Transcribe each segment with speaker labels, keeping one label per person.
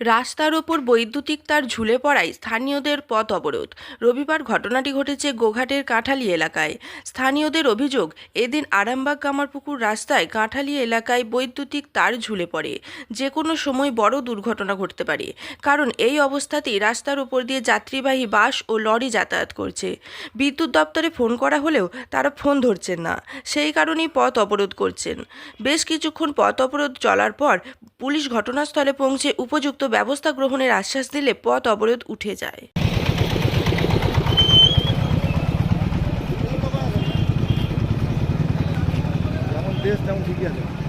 Speaker 1: রাস্তার ওপর বৈদ্যুতিক তার ঝুলে পড়ায় স্থানীয়দের পথ অবরোধ। রবিবার ঘটনাটি ঘটেছে গোঘাটের কাঁঠালি এলাকায়। স্থানীয়দের অভিযোগ, এদিন আরামবাগ কামারপুকুর রাস্তায় কাঁঠালি এলাকায় বৈদ্যুতিক তার ঝুলে পড়ে। যে কোনো সময় বড় দুর্ঘটনা ঘটতে পারে, কারণ এই অবস্থাতেই রাস্তার ওপর দিয়ে যাত্রীবাহী বাস ও লরি যাতায়াত করছে। বিদ্যুৎ দপ্তরে ফোন করা হলেও তারা ফোন ধরছেন না, সেই কারণেই পথ অবরোধ করছেন। বেশ কিছুক্ষণ পথ অবরোধ চলার পর পুলিশ ঘটনাস্থলে পৌঁছে উপযুক্ত ব্যবস্থা গ্রহণের আশ্বাস দিলে পথ অবরোধ উঠে যায়।
Speaker 2: দেশ তেমন ঠিকই আছে।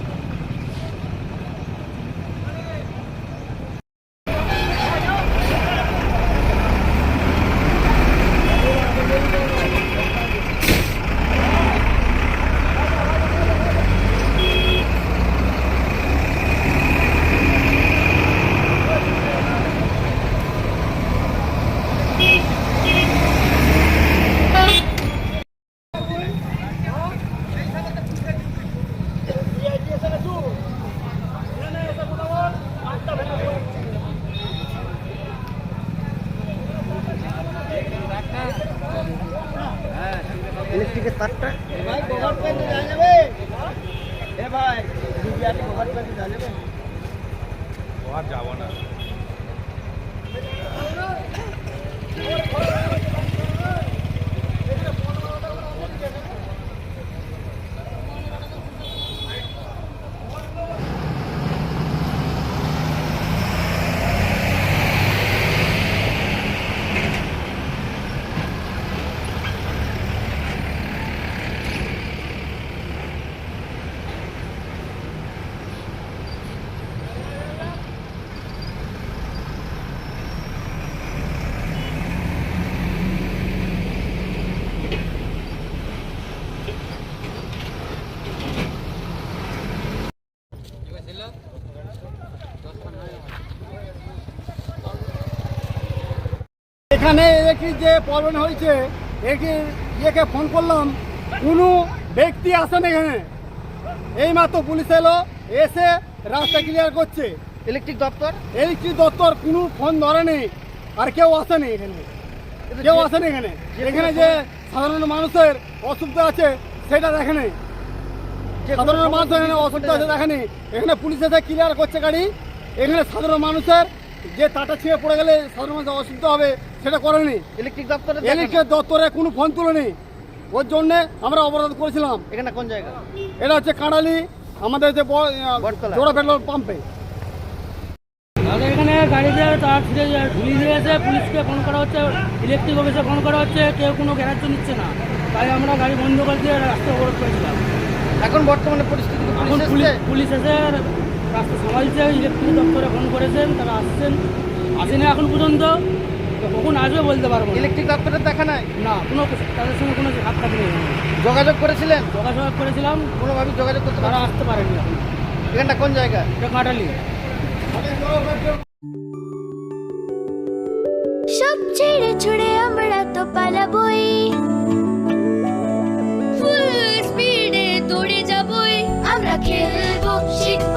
Speaker 2: তারটা
Speaker 3: ভাই গোবর প্যান্টে যাওয়া যাবে এ ভাই দিদি আছে গোবর প্যান্টে যাওয়া যাবে
Speaker 2: আর যাবো না
Speaker 3: এখানে একটি যে প্রবলেম হয়েছে একটি ইয়েকে ফোন করলাম কোনো ব্যক্তি আসেন এখানে। এই মাত্র পুলিশ এলো এসে রাস্তা ক্লিয়ার করছে।
Speaker 2: ইলেকট্রিক দপ্তর?
Speaker 3: ইলেকট্রিক দপ্তর কোনো ফোন ধরেনি আর কেউ আসেনি এখানে। কেউ আসেনি এখানে। এখানে যে সাধারণ মানুষের অসুবিধা আছে সেটা দেখেনি। সাধারণ মানুষের এখানে অসুবিধা আছে দেখেনি। এখানে পুলিশ এসে ক্লিয়ার করছে গাড়ি। এখানে সাধারণ মানুষের যে তাটা ছিঁড়ে পড়ে গেলে সাধারণ অসুবিধা হবে সেটা করেনি
Speaker 2: ইলেকট্রিক দপ্তরে
Speaker 3: ইলেকট্রিক দপ্তরে কোনো ফোন তুলেনি ওর জন্য আমরা অবরোধ করেছিলাম।
Speaker 2: এখানে কোন জায়গা?
Speaker 3: এটা হচ্ছে কাঁড়ালি আমাদের যে। জোড়া পেট্রোল পাম্পে।
Speaker 4: তাহলে এখানে গাড়িতে তার ছিঁড়ে ঝুলিয়ে দিয়েছে পুলিশকে ফোন করা হচ্ছে ইলেকট্রিক অফিসে ফোন করা হচ্ছে কেউ কোনো গ্যারাজ্য নিচ্ছে না। তাই আমরা গাড়ি বন্ধ করে দিয়ে রাস্তা অবরোধ করেছিলাম।
Speaker 2: এখন বর্তমানে পরিস্থিতি পুলিশ
Speaker 4: এসে রাস্তা সামালছে ইলেকট্রিক দপ্তরে ফোন করেছেন তারা আসছেন। আসেনি এখন পর্যন্ত। তো কখন আসবে বলতে পারব
Speaker 2: ইলেকট্রিক দপ্তরের দেখা নাই?
Speaker 4: না কোনো তাদের সঙ্গে কোনো হাত কাটি নেই।
Speaker 2: যোগাযোগ করেছিলেন?
Speaker 4: যোগাযোগ করেছিলাম।
Speaker 2: কোনোভাবে যোগাযোগ করতে
Speaker 4: তারা আসতে পারেনি এখন।
Speaker 2: এখানটা কোন জায়গা
Speaker 4: এটা কাটালি
Speaker 5: সব ছেড়ে ছুড়ে আমরা তো পালাবই। ফুল স্পিডে দৌড়ে যাবই। আমরা খেলব শিখব